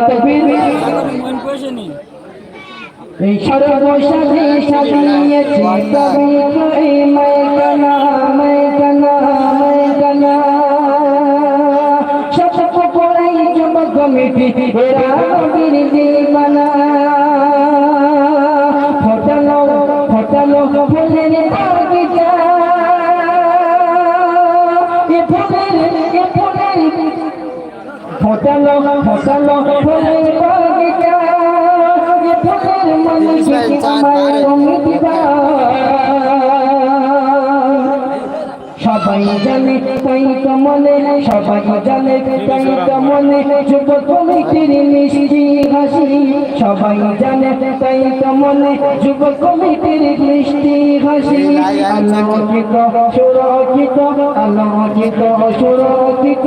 তকবীর এই সর্বসাথে সাজিয়েছে তবে ফুলের এ ফুলের ফুলের বাগিচা আমার অমিতা সবাই জানে, তাই মনে সবাই জানে, তাই মনে যুব কমিটির মিষ্টি হাসি। সবাই জানে, তাই মনে যুব কমিটির মিষ্টি হাসি। আলোকিত, সুরক্ষিত আলোকিত, সুরক্ষিত।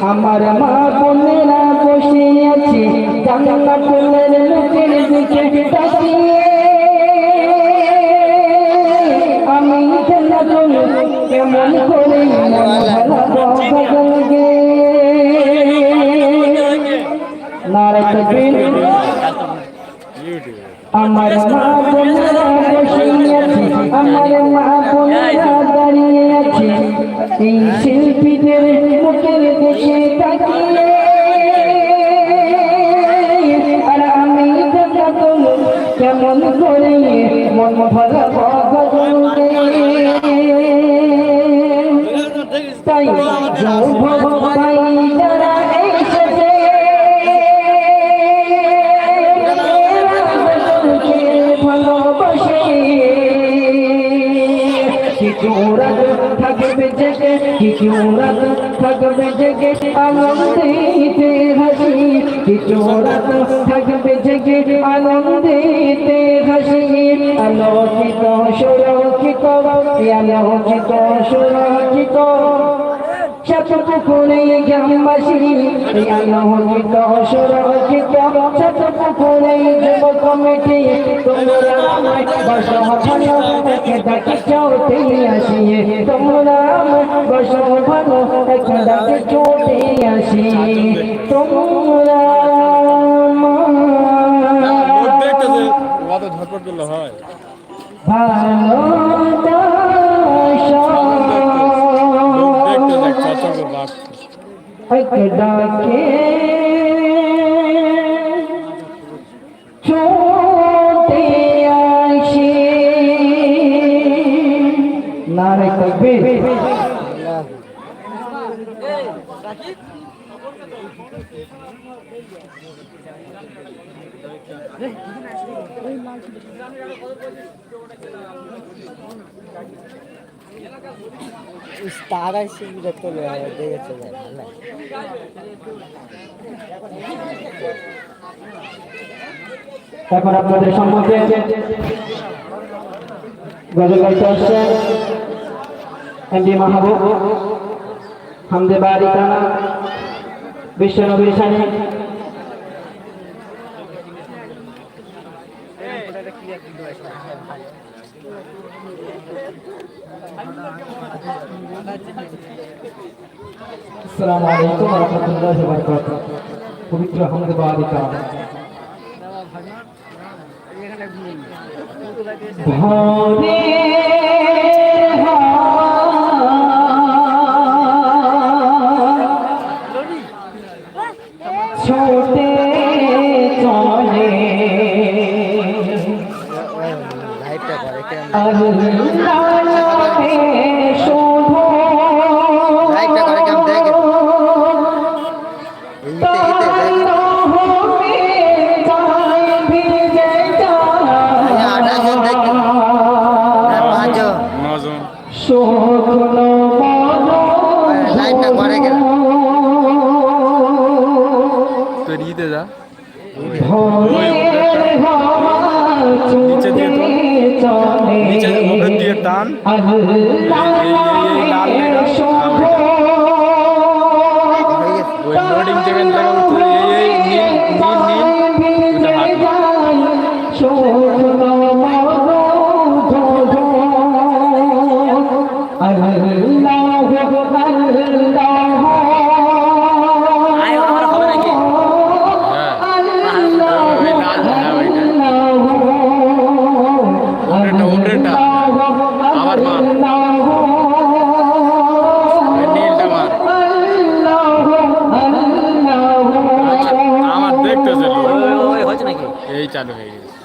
আমার মা বোনেরা বসে আছে জানলা ফুলের মুখের দিকে আমি খেলা চলো কেমন করে আমার মা বোনেরা আমার মা দাঁড়িয়ে এই শিল্পীদের দিকে তাকিয়ে। আর আমি দেখা তোলো কেমন করে মন ভালো গজলগে তাই ভাই যারা এসেছে। ভালোবাসে। কিছু রাত থাকবে জেগে কিছু রাত থাকবে জেগে আনন্দিতে হাসি কিছু রাত থাকবে জেগে আনন্দিতে হাসি। আলোকিত সুরক্ষিত আলোকিত সুরক্ষিত। শতপুকুরে গ্রামবাসী আলোকিত সুরক্ষিত শতপুকুরে যুব কমিটি তোমরা আমায় বসো ভালো একে ডাকে চোটে আসি তোমরা আমায় বসো ভালো একে আসি তোমরা ঝটপট করলে হয়। দেখতে নারে কবে তারা এসে বিরক্ত দেখে চলে যায় না। এখন আপনাদের সম্মুখে গজল গাইতে আসছেন এমডি মাহবুব হামদে বাড়ি টানা বিশ্ব নবীর সানি আসসালামু আলাইকুম ওয়া রাহমাতুল্লাহি ওয়া বারাকাতুহু। পবিত্র হামদে টানা ভোরে ছোটে চলে। গান লোডিং থেকে এই নীল নীল চালু হয়ে গেছে।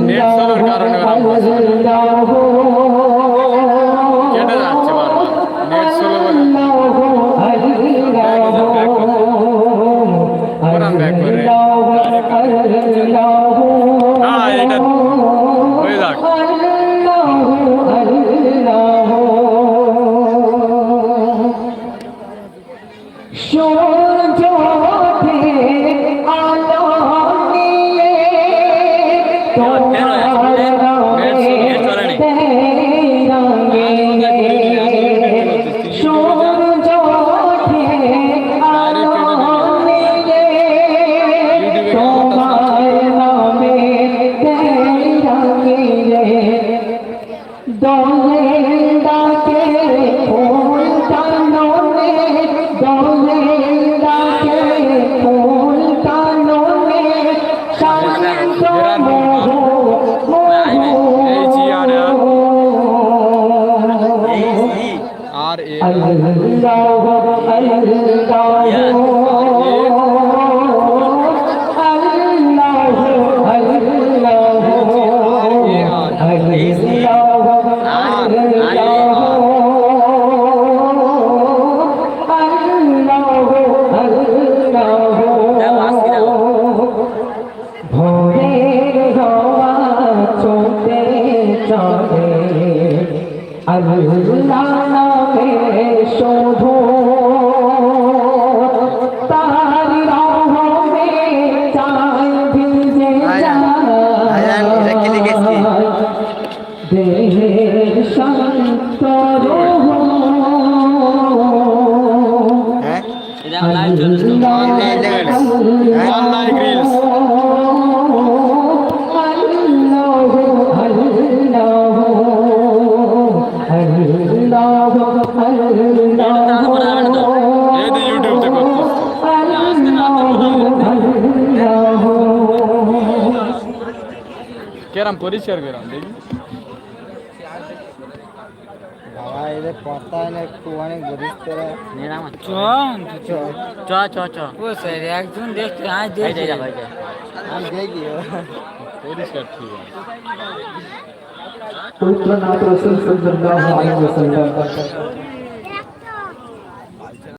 નેટ સર્વર કારણે গেলাম পরিষ্কার গেলাম দেখি। বাবা এদের পাতা না একটু অনেক চ চ চ চ। ও স্যার একজন ভাই ভাই নাম রসুল সাল্লাল্লাহু